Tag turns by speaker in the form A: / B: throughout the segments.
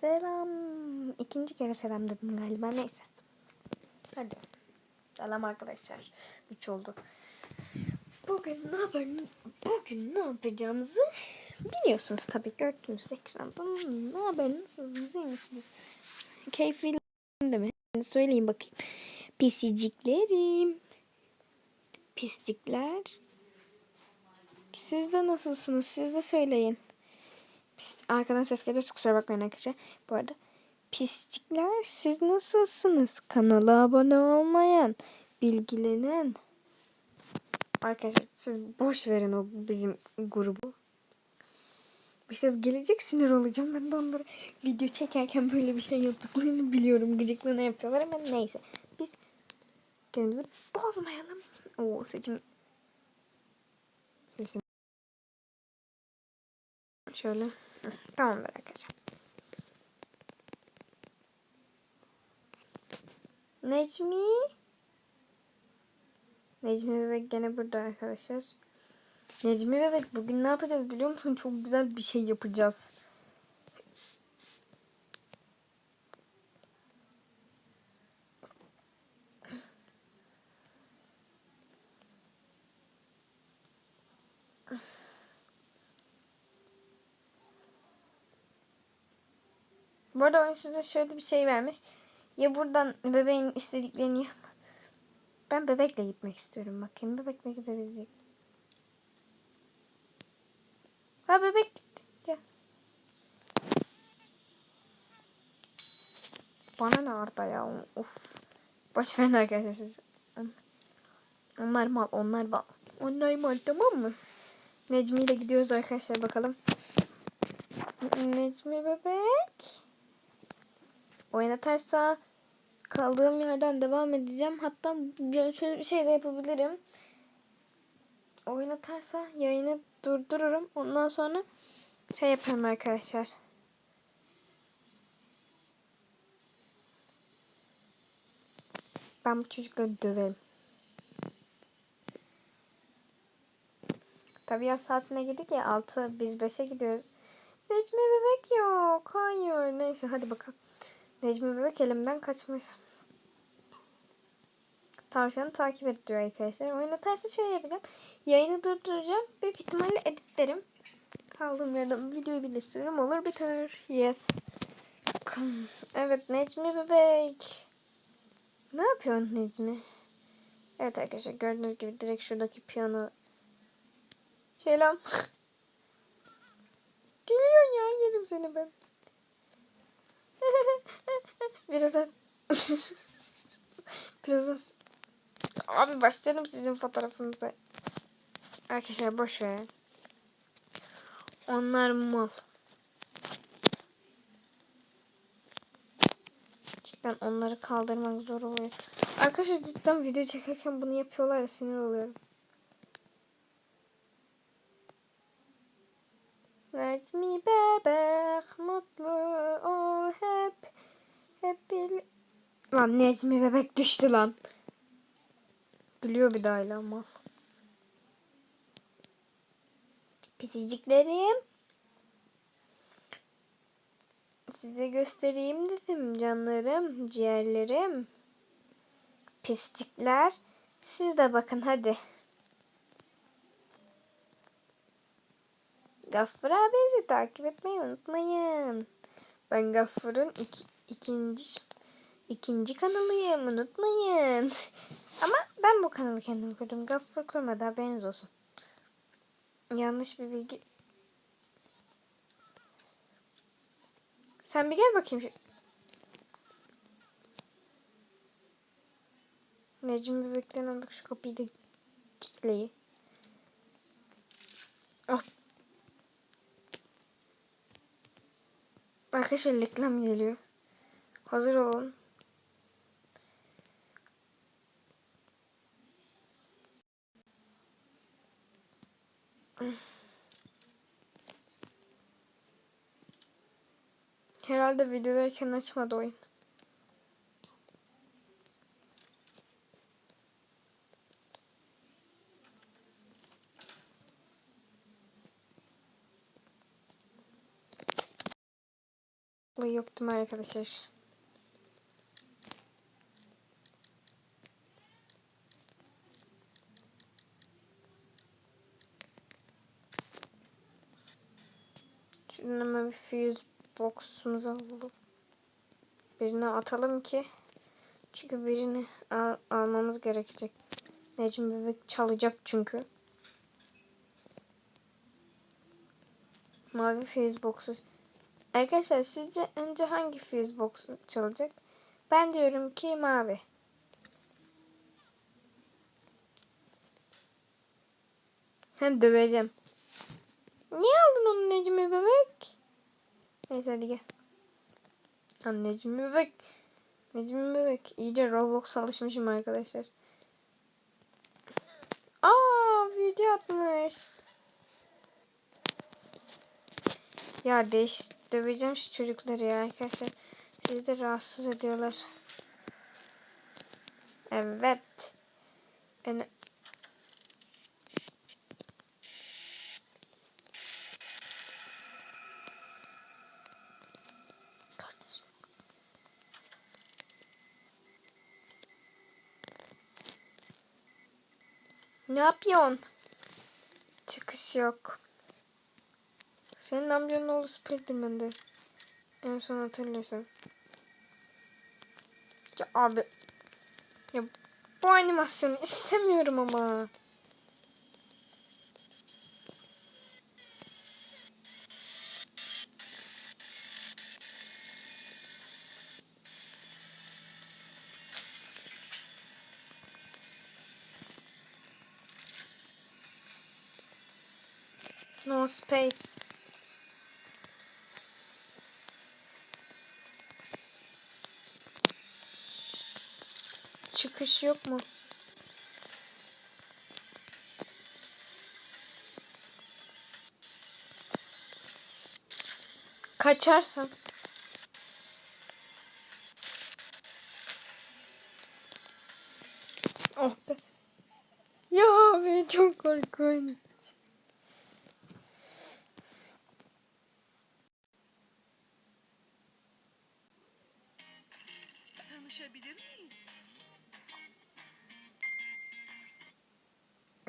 A: Selam. İkinci kere selam dedim galiba. Neyse. Hadi. Selam arkadaşlar. Üç oldu. Bugün ne yapalım? Bugün ne yapacağımızı biliyorsunuz tabii. Gördünüz ekranda. Hmm, Ne haber? Nasılsınız? iyi misiniz? Keyfi de mi? Söyleyin bakayım. Pisiciklerim. Piscikler. Siz de nasılsınız? Siz de söyleyin. Pis, arkadan ses geliyor. Kusura bakmayın arkadaşlar. Bu arada piscikler siz nasılsınız? Kanala abone olmayan, bilgilenen. Arkadaşlar siz boş verin o bizim grubu. Bir ses gelecek sinir olacağım. Ben de onları video çekerken böyle bir şey yaptıklarını biliyorum. Gıcıklığını yapıyorlar ama neyse. Biz kendimizi bozmayalım. Oo seçim. Sesim. Şöyle. Hı, Tamamdır arkadaşlar. Necmi. Necmi Bebek gene burada arkadaşlar. Necmi Bebek bugün ne yapacağız biliyor musun? Çok güzel bir şey yapacağız. Bu arada oyun size şöyle bir şey vermiş. Ya buradan bebeğin istediklerini yap. Ben bebekle gitmek istiyorum. Bakayım bebekle gidebilecek. Ha bebek gitti. Gel. Bana ne Arda ya? Of. Boş verin arkadaşlar siz. Onlar mal, onlar mal. Onlar mal tamam mı? Necmi ile gidiyoruz arkadaşlar bakalım. Necmi bebek. Oynatarsa kaldığım yerden devam edeceğim. Hatta şöyle bir şey de yapabilirim. Oynatarsa yayını durdururum. Ondan sonra şey yaparım arkadaşlar. Ben bu çocukları döverim. Tabii yaz saatine girdik ya 6 biz 5'e gidiyoruz. Necmi bebek yok. Hayır. Neyse hadi bakalım. Necmi bebek elimden kaçmış. Tavşanı takip et diyor arkadaşlar. Oynatarsa şöyle yapacağım. Yayını durduracağım. Büyük ihtimalle editlerim. Kaldığım yerden videoyu birleştiririm. Olur biter. Yes. Evet Necmi bebek. Ne yapıyorsun Necmi? Evet arkadaşlar gördüğünüz gibi direkt şuradaki piyano. Selam. Geliyor ya yerim seni ben. Biraz az... Biraz az... Abi başlayalım sizin fotoğrafınıza. Arkadaşlar boş verin. Onlar mal. Cidden onları kaldırmak zor oluyor. Arkadaşlar cidden video çekerken bunu yapıyorlar ya sinir oluyorum. Necmi bebek mutlu ol hep hep bil... Lan Necmi bebek düştü lan. Biliyor bir daha ama. Pisiciklerim. Size göstereyim dedim canlarım, ciğerlerim. Piscikler. Siz de bakın hadi. Gaffur abinizi takip etmeyi unutmayın. Ben Gaffur'un iki, ikinci ikinci kanalıyım unutmayın. Ama ben bu kanalı kendim kurdum. Gaffur kurmadı haberiniz olsun. Yanlış bir bilgi. Sen bir gel bakayım. Necmi bebekten aldık şu kapıyı da kilitleyi. Ah. Arkadaşlar reklam geliyor. Hazır olun. Herhalde videodayken açmadı oyun. Mi arkadaşlar? Hemen bir fuse box'umuzu alalım. Birini atalım ki çünkü birini al almamız gerekecek. Necmi bebek çalacak çünkü. Mavi fuse box'u. Arkadaşlar sizce önce hangi fuse box çalacak? Ben diyorum ki mavi. Hem döveceğim. Niye aldın onu Necmi bebek? Neyse hadi gel. Ha, Necmi bebek. Necmi bebek. İyice Roblox alışmışım arkadaşlar. Aa video atmış. Ya değiş döveceğim şu çocukları ya arkadaşlar. Sizi de rahatsız ediyorlar. Evet. Yani Ne yapıyorsun? Çıkış yok. Senin amcanın oğlu Spiderman'di. En son hatırlıyorsun. Ya abi. Ya bu animasyonu istemiyorum ama. No space. Çıkış yok mu? Kaçarsam. Oh be. Ya abi çok korkunç.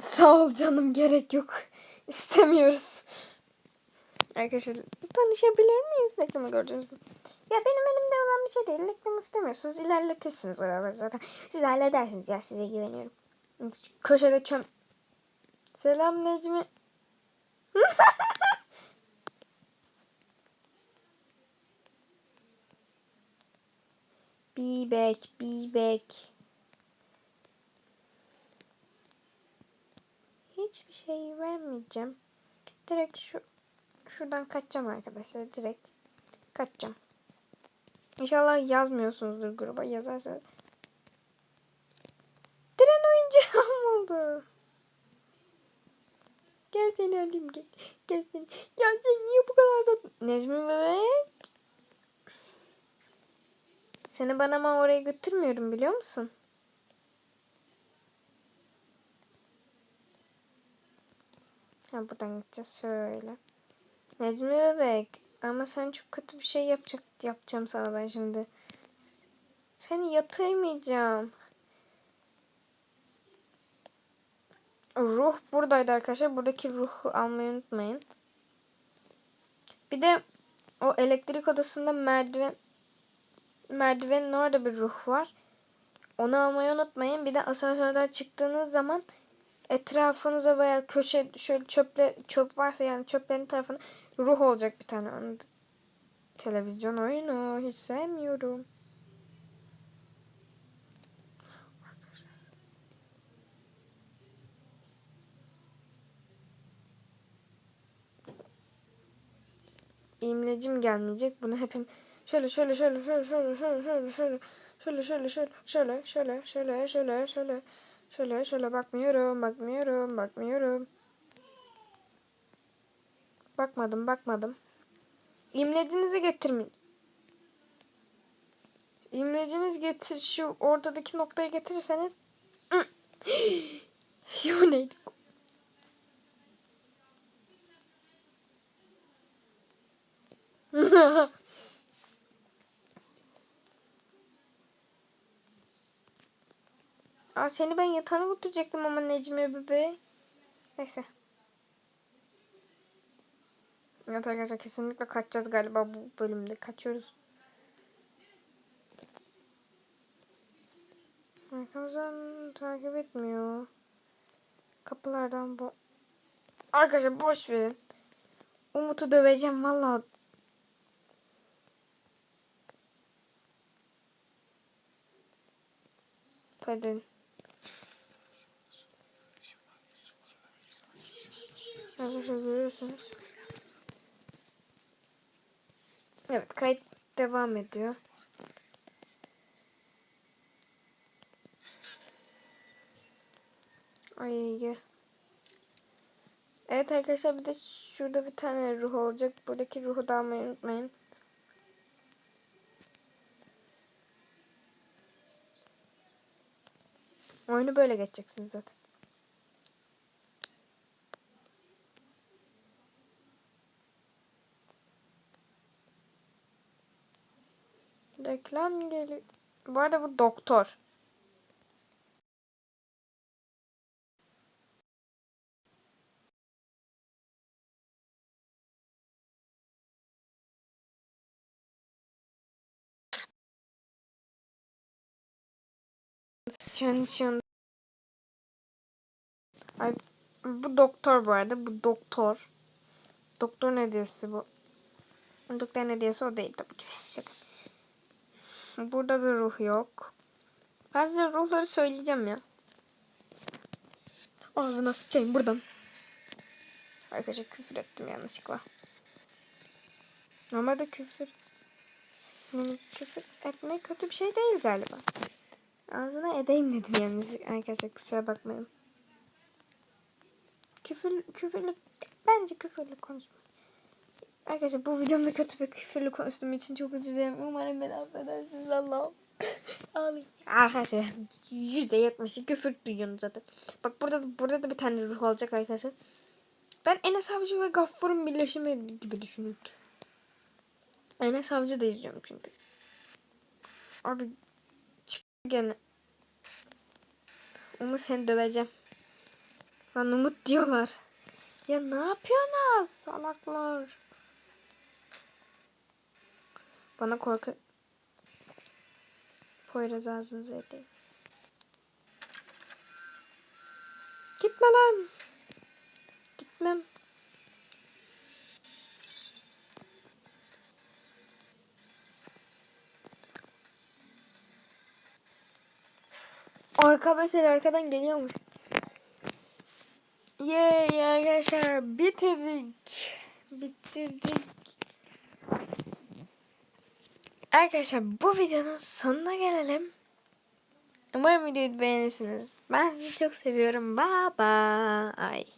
A: Sağ ol canım gerek yok. İstemiyoruz. Arkadaşlar tanışabilir miyiz? Reklamı gördünüz mü? Ya benim elimde olan bir şey değil. Reklamı istemiyorsunuz. İlerletirsiniz oraları zaten. Siz halledersiniz ya size güveniyorum. Köşede çöm... Selam Necmi. Bebek, bebek. Hiçbir şey vermeyeceğim. Direkt şu şuradan kaçacağım arkadaşlar. Direkt kaçacağım. İnşallah yazmıyorsunuzdur gruba. Yazarsanız. Tren oyuncağım oldu. Gel seni alayım gel. Gel seni. Ya sen niye bu kadar da... Necmi bebek. Seni ben ama oraya götürmüyorum biliyor musun? Ha buradan gideceğiz şöyle. Necmi bebek ama sen çok kötü bir şey yapacak yapacağım sana ben şimdi. Seni yatırmayacağım. Ruh buradaydı arkadaşlar. Buradaki ruhu almayı unutmayın. Bir de o elektrik odasında merdiven merdivenin orada bir ruh var. Onu almayı unutmayın. Bir de asansörden çıktığınız zaman etrafınıza veya köşe şöyle çöple çöp varsa yani çöplerin tarafına ruh olacak bir tane. Televizyon oyunu hiç sevmiyorum. İmlecim gelmeyecek. Bunu hepim şöyle şöyle şöyle şöyle şöyle şöyle şöyle şöyle şöyle şöyle şöyle şöyle şöyle şöyle şöyle şöyle şöyle bakmıyorum bakmıyorum bakmıyorum. Bakmadım bakmadım. İmlecinizi getirmeyin. İmleciniz getir şu ortadaki noktaya getirirseniz Yo neydi? Aa, seni ben yatağına götürecektim ama Necmi bebe. Neyse. Evet arkadaşlar kesinlikle kaçacağız galiba bu bölümde. Kaçıyoruz. Arkamızdan takip etmiyor. Kapılardan bu. Arkadaşlar boş verin. Umut'u döveceğim valla. Hadi. Arkadaşlar görüyorsunuz. Evet kayıt devam ediyor. Ay gel. Evet arkadaşlar bir de şurada bir tane ruh olacak. Buradaki ruhu da almayı unutmayın. Oyunu böyle geçeceksiniz zaten. Reklam geliyor. Bu arada bu doktor. Şu an, şu an. Ay, bu doktor bu arada. Bu doktor. Doktor ne diyorsa bu. Doktor ne diyorsa o değil tabii ki. Şaka. Burada bir ruh yok. Ben size ruhları söyleyeceğim ya. Ağzına sıçayım buradan. Arkadaşlar küfür ettim yanlışlıkla. Normalde küfür yani küfür etmek kötü bir şey değil galiba. Ağzına edeyim dedim yalnız arkadaşlar kusura bakmayın. Küfür, küfürlü bence küfürlü konuşma. Arkadaşlar bu videomda kötü bir küfürlü konuştuğum için çok özür dilerim. Umarım beni affedersiniz Allah'ım. Ağlayayım. Arkadaşlar %70'i küfür duyuyorsunuz zaten. Bak burada da, burada da bir tane ruh olacak arkadaşlar. Ben Enes Avcı ve Gaffur'un birleşimi gibi düşünün. Enes Avcı da izliyorum çünkü. Abi çık gene. Umut seni döveceğim. Lan Umut diyorlar. Ya ne yapıyorsunuz salaklar? Bana korku... Poyraz ağzınıza edeyim. Gitme lan. Gitmem. Arkadaşlar arkadan geliyormuş. Yay arkadaşlar bitirdik. Bitirdik. Arkadaşlar bu videonun sonuna gelelim. Umarım videoyu beğenirsiniz. Ben sizi çok seviyorum. Bye bye.